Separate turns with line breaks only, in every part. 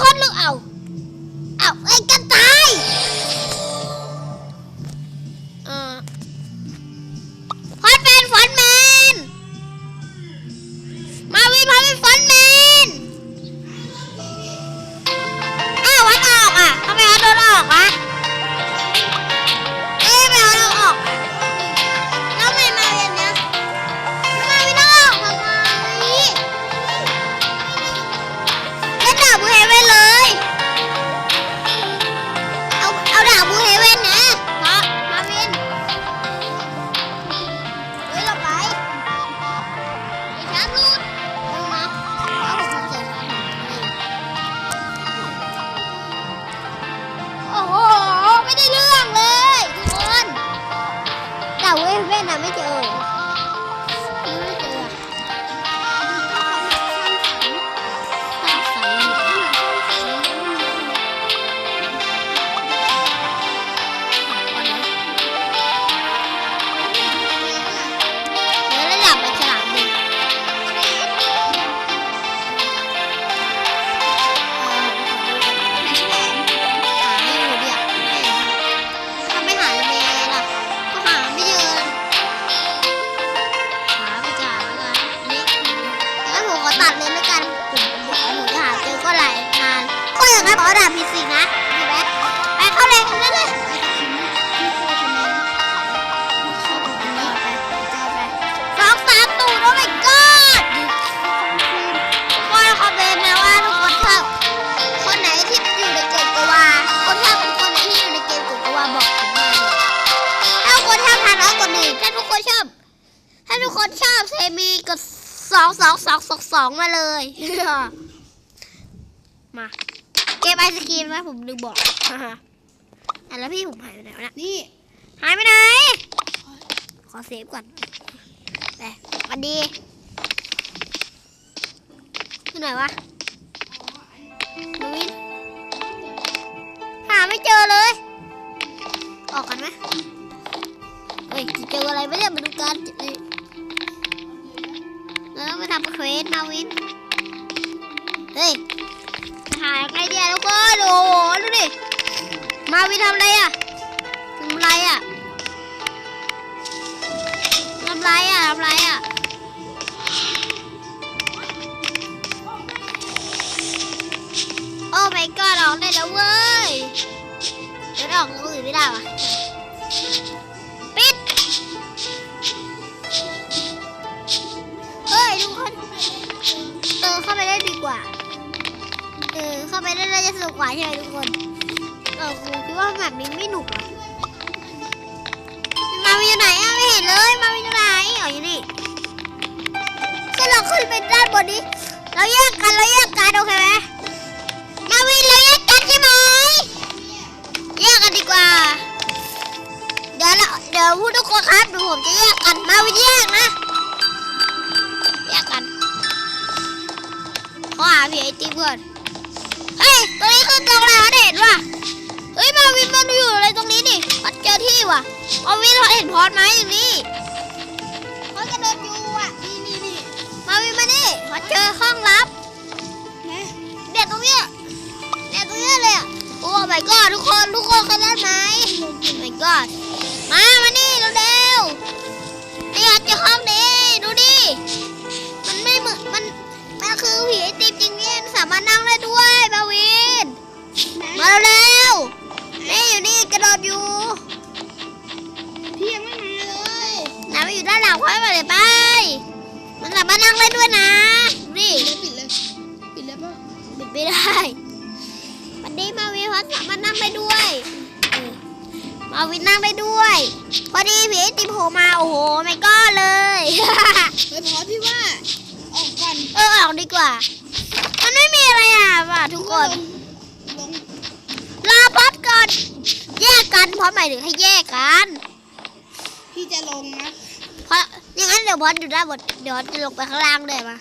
คนลูกเอา
เอา
ไอ้กันตาย เว่ องสองสองสองสองมาเลย มาเก็บไอศกรีมไว้ผมลืมบอกอะแล้วพี่ผมหายไปไหนวะนี่หายไปไหน ขอเซฟก่อนไปสวันดีที่ไหนวะมาวินหาไม่เจอเลย ออกกันไหมเฮ้ยจะเจออะไรไม่ได้มาดูกัน แล้วมาทำเควสมาวิน เฮ้ยหายไงเดียทุกคนโอ้โหดูดิ มาวินทำอะไรอะทำอะไรอะทำไรอะทำไรอะโอ้ my god ออกได้แล้วเว้ยเดี๋ยวออกตรงอื่นไม่ได้วะ กว่า เออ เข้าไปได้น่าจะสนุกกว่าใช่ไหมทุกคนเออครูคิดว่าแบบนี้ไม่หนุกเหรอมาวินอยู่ไหนอะไม่เห็นเลย มาวินอยู่ไหนอ๋ออยู่นี่ขึ้นเราขึ้นไปด้านบนนี้ เราแยกกันเราแยกกันโอเคไหมมาวินเราแยกกันใช่ไหมแยกกันดีกว่า เดี๋ยวเราเดี๋ยวพูดทุกคนครับเดี๋ยวผมจะแยกกัน มาวินแยกนะ ขาหาพี่ไอติมก่อนเฮ้ยตรงนี้คือตรงไหนวะเห็นว่ะเฮ้ยมาวินมันอยู่อะไรตรงนี้ดิมันเจอที่ว่ะมาวินเราเห็นพอดไหมตรงนี้พอดกระโดดอยู่อะนี่นี่นี่มาวินมานี่พอดเจอห้องลับ
นะ
เด็ดตรงเนี้ยเด็ดตรงเนี้ยเลยอะโอ้ my god ทุกคนทุกคนเคยเล่นไหม my god มามานี่เร็วๆไอ้อยากจะห้องนี้ดูดิ มันคือผีไอติมจริงเนี่ยสามารถนั่งได้ด้วยมาวิน มาเร็วๆนี่อยู่นี่กระโดดอยู่
พี่ยังไม่มาเลย
น้ำอยู่ด้านหลังค่อยมาเลยไป มันสามารถนั่งได้ด้วยนะนี่
ปิดเลยปิดเลยปิดเลยป่ะ
ปิดไม่ได้วันนี้มาวินเขาสามารถนั่งได้ด้วยเออมาวินนั่งได้ด้วย พอดีผีไอติโผล่มาโอ้โหไม่ก็เลย
เฮ้ยพอพี่ว่า ออกก่อน
เออออ กดีกว่า มันไม่มีอะไรอะว่ะทุกคน
ลง
รอพอดก่อน แยกกันเพราะหมายถึงให้แยกกัน
พี่จะลงนะ
เพราะอย่างนั้นเดี๋ยวพอดอยู่ด้านบนเดี๋ยวจะลงไปข้างล่างเลยมา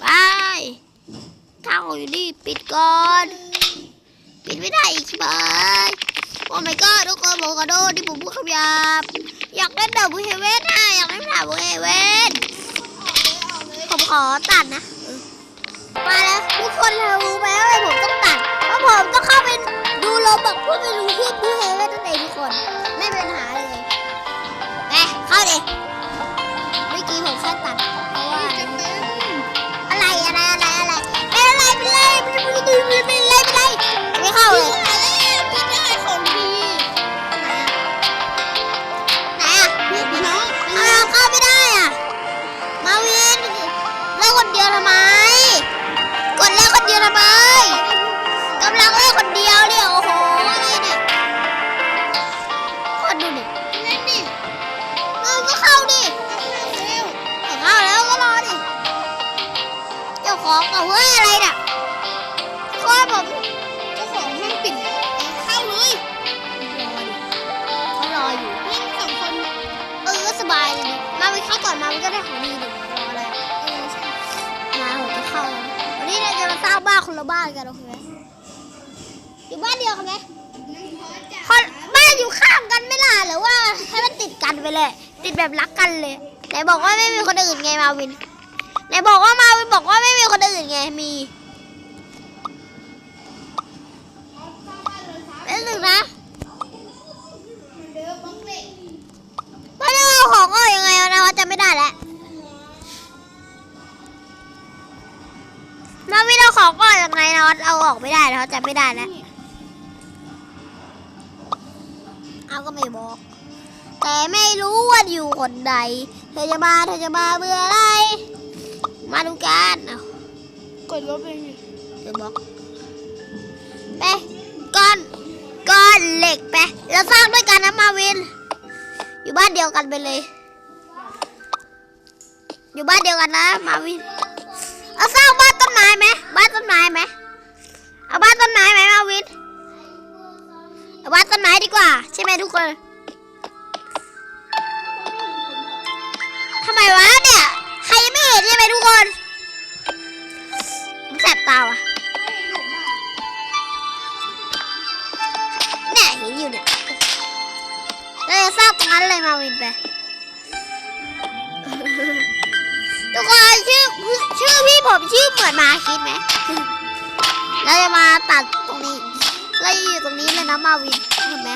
ไปทางออกอยู่นี่ปิดก่อน ปิดไม่ได้อีกใช่ไหมโอ้ my god ทุกคนผมขอโทษที่ผมพูดคำหยาบอยากเล่นดาบบุเฮเว่นนะอยากเล่นดาบบุเฮเว่น
ออกเลย
ผม ขอตัดนะ มาแล้วทุกคนรู้ไหมว่าผมต้องตัดเพราะผมต้องเข้าไปดูโลบอกเพื่อไปรู้ที่บุเฮเว่นตั้งแต่ทุกคน ไม่เป็นหาเลยไปเข้าเลยเมื่อกี้ผมแค่ตัดเพราะว่า
จะเป็น
อะไรอะไรอะไรอะไรเป็นอะไรเป็นอะไรเป็นอะไร ก็ได้ข
อ
ง
ดี
ดิรออะไร
เออใช่
มาผมจะเข้า วันนี้เราจะมาสร้างบ้านคนละบ้านกันโอเคไหมอยู่บ้านเดียวกันไหมคนบ้านอยู่ข้างกันไม่ล่ะหรือว่าให้มันติดกันไปเลย ติดแบบรักกันเลยไหนบอกว่าไม่มีคนอื่นไงมาวินไหนบอกว่ามาวินบอกว่าไม่มีคนอื่นไงมีเป็นหนึ่งนะ
เหมือนเดิมบังเล็ก
บ้านเอาของก็ยังไงนะว่าจะไม่ได้แล้วมาวินเอาของก็ยังไงนะว่าเอาออกไม่ได้นะจะไม่ได้แล้วเอาก็ไม่บอก แต่ไม่รู้ว่าอยู่คนใด เธอจะมาเธอจะมาเบื่ออะไรมาดูกันเอา
กดลบเอง
เธอบอกไปก้อนก้อนเหล็กไปเราสร้างด้วยกันนะมาวิน อยู่บ้านเดียวกันไปเลย อยู่บ้านเดียวกันนะ มาวินเอาสร้างบ้านต้นไม้ไหมบ้านต้นไม้ไหมเอาบ้านต้นไม้ไหมมาวินเอาบ้านต้นไม้ดีกว่า ใช่ไหมทุกคนทำไมวะเนี่ยใครยังไม่เห็นใช่ไหมทุกคนแสบตาว่ะาจะสร้างตรงนั้นเลยมาวินไป ทุกคนชื่อชื่อพี่ผมชื่อเหมือนมาคิดไหมเราจะมาตัดตรงนี้เราจะอยู่ตรงนี้เลยนะมาวินเห็นไหม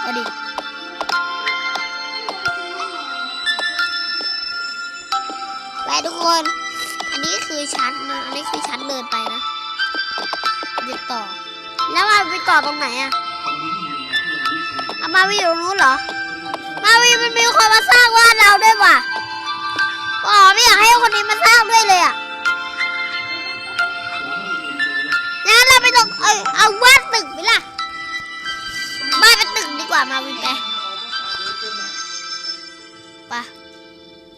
เอาดิไปทุกคน อันนี้คือชั้นนะ อันนี้คือชั้นเดินไปนะเดินต่อ แล้วมาไปต่อตรงไหนอะเอามาวิอยู่ตรงนู้นเหรอ มาวิมันมีคนมาสร้างว่านเราด้วยว่ะอ๋อไม่อยากให้คนนี้มาสร้างด้วยเลยอะงั้นเราไปลงเอาเอาบ้านตึกไปล่ะบ้านเป็นตึกดีกว่ามาวินไปไป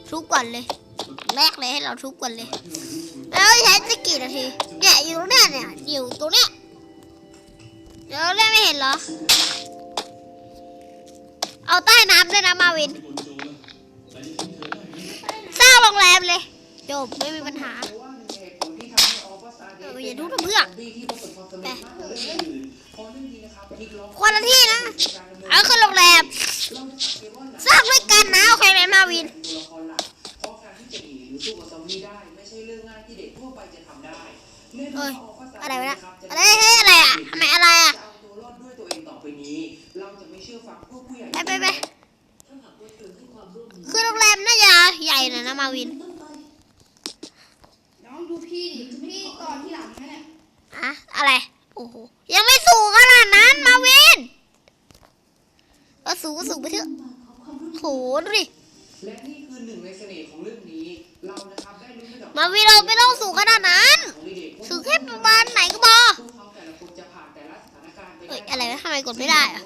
ทุบก่อนเลย แรกเลยให้เราทุบก่อนเลย แล้วใช้จะกี่นาทีเนี่ยอยู่ตรงเนี้ยเนี่ยอยู่ตรงเนี้ย ดี๋ยวเล่นไม่เห็นเหรอ เอาใต้น้ำด้วยนะมาวิน สร้างโรงแรมเลย จบไม่มีปัญหาเอออย่าดูนะเพื่อนไปคนละที่นะ เอาคือโรงแรม สร้างด้วยกันนะโอเคไหมมาวิน
เอ้ยที่เด็กทั่วไปจะทำได้แน่น
เฮ้
อน
ยอะไรวะนี่ย
บจ
อะไรเฮ้ยอะไรอะทำไมอะไรอะ
น่อ
ยนะมาวิน
น้องดูพี่ดิพี่ก่อนที่หลังนะเนี่ย
อะอะไร โอ้โห ยังไม่สูงขนาดนั้นมาวินก็สูงก็สูงไปเถอะโหดูดิ
และนี่คือหนึ่งในเสน่ห์ของเรื่องนี้ เรานะครับได้รู้ไปกับ
มาวินเราไม่ต้องสูงขนาดนั้น
ของเด็กๆว่า
สูงแค่ประมาณไหนก็พอ
พวกเขาแต่ละคนจะผ่านแต่ละสถานการณ์
มกดไม่ได้อะ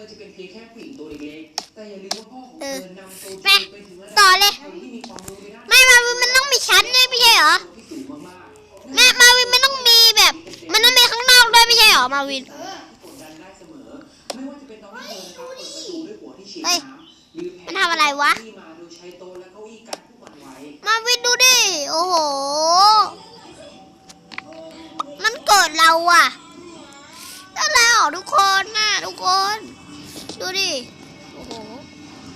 อจะเป็นเพียงแค่ผู้หญิงตัวเล็กๆแต่อย่าลืมว่าพ่อของ
เอ
เธ
อ
อนำโซ
แม่
ไปถึงระดับ
ต่อเลย
คนที่มีความรู้ในด้าน
ไม่มาวินมันต้องมีชั้นด้วยไม่ใช่เหรอ
ที่สูงมากๆ
แม่มาวินมันต้องมีแบบ มันต้องมีข้างนอกด้วยไม่ใช่เหรอมาวิน
เออ
กดดันได้เสมอ ไม่ว่าจะเป็นตอนที่เธอนะครับเปิดประตูด้วยหัวที่ฉีด
เฮ้ย
น้ำหรือแผ
มันทำอะไรวะ
ที่มาโดยใช้โต๊ะและเก้าอี้กันพวกมันไว้
มาวินดูดิ โอ้โห มันเกิดเราอะได้แล้วทุกคนน่ะทุกคน ดูดิ โอ้โห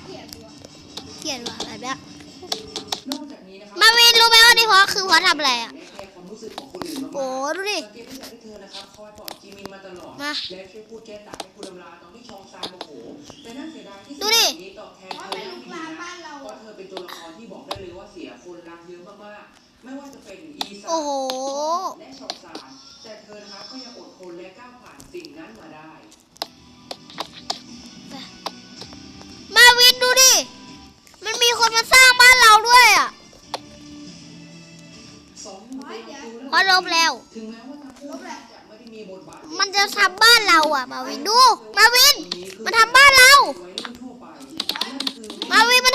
เกลียดตัว
เกลียดว่ะแบบเนี้ย
นอกจากนี้นะครั
มาวินรู้ไหมว่านี่เพราะคือเพราะทำอะไรอะ
และแคร์ความรู้สึกของคนอื่นมากๆ
โอ้ดูดิ
สังเกตได้จากที่เธอนะครับคอยปลอบจีมินมาตลอด
มา
และช่วยพูดแก้ต่างให้คุณดำราตอนที่ชองซานโมโหแต่น่าเสียดายที่
ดูดิ
สิ่งนี้ตอบแทน
เพราะ
เธ
เป็
อน
ลู
ไม่
ก
ดี
หลาน
นะ
บ้านเรา
เพราะเธอเป็นตัวละครที่บอกได้เลยว่าเสียคนรักเยอะมากๆไม่ว่าจะเป็นอีซา
โอ้โห
และชองซานแต่เธอนะครับก็ยังอดทนและก้าวผ่านสิ่งนั้นมาได้
เพราะลบแล้ว
ถึงแม้ว่าทั้งคู่จะไม่ได้มีบทบาท
มันจะทำบ้านเราอะมาวินดู มาวิน มันทำบ้านเรา
วัยรุ่นทั่วไปนั่นคือ
มาวินมัน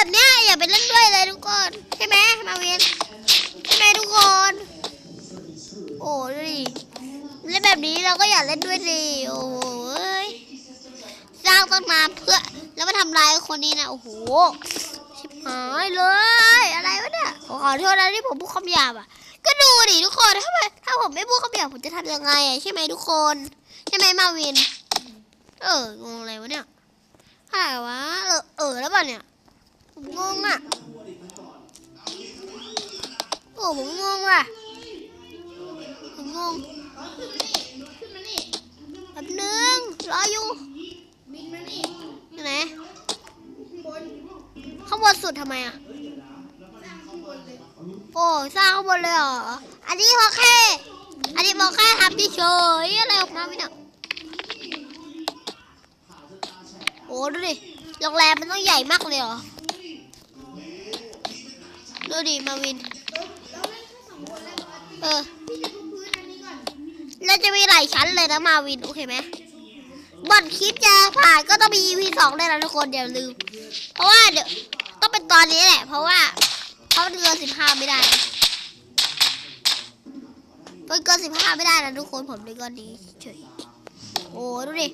แบ
บเนี้ยอย่าไปเล่นด้วยเลยทุกคนใช่ไหมมาวินใช่ไหมทุกคน โอ้ดิเล่นแบบนี้เราก็อยากเล่นด้วยดิโอ้ยสร้างต้นมาเพื่อแล้วมาทำลายคนนี้นะโอ้โหชิบหายเลย อะไรวะเนี่ยขอโทษนะที่ผมพูดคำหยาบอะ ก็ดูดิทุกคนถ้าไม่ถ้าผมไม่พูดคำหยาบผมจะทำยังไงอะใช่ไหมทุกคน ใช่ไหมมาวิน เอองงอะไรวะเนี่ยอะไรวะเออเออแล้วเปล่าเนี่ย งงอะ โอ้ผมงงว่ะ ผมงง
อ๋อขึ้นมานี่ขึ้นมานี่
แป๊บนึงรออยู่
บินมานี่
อยู่ไหน
ข้างบน
ข้างบนสุดทำไมอะ
สร้ย
โอ้สร้างข้างบนเลยเหรอ อันนี้พอแค่ อันนี้พอแค่ทำเฉยอะไรออกมาไม่เนี่ยโอ้ดูดิโรงแรมมันต้องใหญ่มากเลยเหรอ ดูดิมาวิน
เราเราเล่นแค่สองคนแล้วบอส
เออ
พี่จะทุบพื้นอันนี้ก่อน
เราจะมีหลายชั้นเลยนะมาวิน โอเคไหมบอดคลิปจะผ่านก็ต้องมี EP สองด้วยนะทุกคนอย่าลืม เพราะว่าเดี๋ยวต้องเป็นตอนนี้แหละ เพราะว่าเขาเกินสิบห้าไม่ได้มันเกินสิบห้าไม่ได้นะทุกคนผมเลยก็ดีเฉยโอ้ดูดิ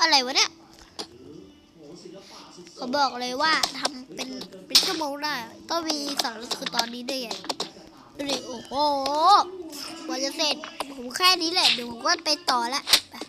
อะไรวะเนี่ยเขาบอกเลยว่าทำเป็นเป็น ชั่วโมงได้ ต้องมีสองคือตอนนี้ด้วยไงดูดิโอ้โหกว่าจะเสร็จผมแค่นี้แหละเดี๋ยวผมก็ไปต่อละ